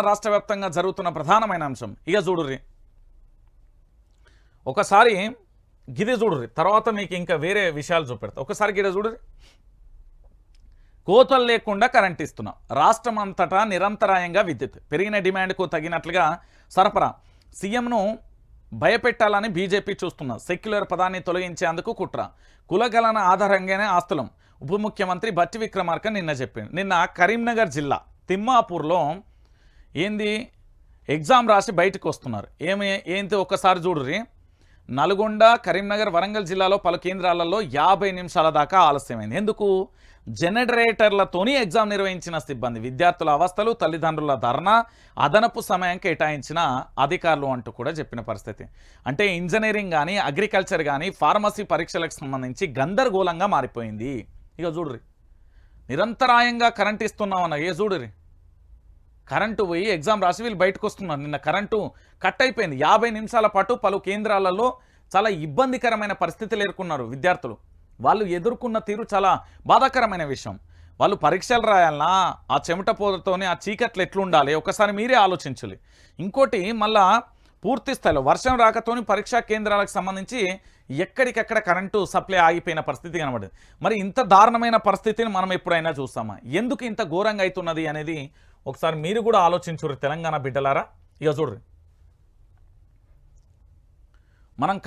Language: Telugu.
రాష్ట్ర వ్యాప్తంగా జరుగుతున్న ప్రధానమైన అంశం. ఇక చూడుర్రి. ఒకసారి గిది చూడుర్రి. తర్వాత మీకు ఇంకా వేరే విషయాలు చూపెడతా. ఒకసారి గిడ చూడుర్రి. కోతలు లేకుండా కరెంట్ ఇస్తున్నాం. రాష్ట్రం అంతటా నిరంతరాయంగా విద్యుత్. పెరిగిన డిమాండ్కు తగినట్లుగా సరఫరా. సీఎంను భయపెట్టాలని బీజేపీ చూస్తున్న. సెక్యులర్ పదాన్ని తొలగించేందుకు కుట్ర. కులగలన ఆధారంగానే ఆస్తులం. ఉప ముఖ్యమంత్రి బట్టి విక్రమార్క నిన్న చెప్పింది నిన్న కరీంనగర్ జిల్లా తిమ్మాపూర్లో ఏంది? ఎగ్జామ్ రాసి బయటకు వస్తున్నారు. ఏమి ఏంటి ఒక్కసారి చూడుర్రి. నల్గొండ కరీంనగర్ వరంగల్ జిల్లాలో పలు కేంద్రాలలో యాభై నిమిషాల దాకా ఆలస్యమైంది. ఎందుకు? జనరేటర్లతోని ఎగ్జామ్ నిర్వహించిన సిబ్బంది విద్యార్థుల అవస్థలు తల్లిదండ్రుల ధర్నా అదనపు సమయం కేటాయించిన అధికారులు అంటూ కూడా చెప్పిన పరిస్థితి. అంటే ఇంజనీరింగ్ కానీ అగ్రికల్చర్ కానీ ఫార్మసీ పరీక్షలకు సంబంధించి గందరగోళంగా మారిపోయింది. ఇక చూడుర్రి. నిరంతరాయంగా కరెంట్ ఇస్తున్నామన్న ఏ చూడుర్రి? కరెంటు పోయి ఎగ్జామ్ రాసి వీళ్ళు బయటకు వస్తున్నారు. నిన్న కరెంటు కట్ అయిపోయింది. యాభై నిమిషాల పాటు పలు కేంద్రాలలో చాలా ఇబ్బందికరమైన పరిస్థితులు ఎదుర్కొన్నారు విద్యార్థులు. వాళ్ళు ఎదుర్కొన్న తీరు చాలా బాధాకరమైన విషయం. వాళ్ళు పరీక్షలు రాయాలన్నా ఆ చెమట పోతతోనే ఆ చీకట్లు ఎట్లుండాలి? ఒకసారి మీరే ఆలోచించాలి. ఇంకోటి మళ్ళా పూర్తి స్థాయిలో వర్షం రాకతోని పరీక్షా కేంద్రాలకు సంబంధించి ఎక్కడికెక్కడ కరెంటు సప్లై ఆగిపోయిన పరిస్థితి కనబడింది. మరి ఇంత దారుణమైన పరిస్థితిని మనం ఎప్పుడైనా చూస్తామా? ఎందుకు ఇంత ఘోరంగా అవుతున్నది అనేది ఒకసారి మీరు కూడా ఆలోచించురు తెలంగాణ బిడ్డలారా? ఇక చూడ్రి. మనం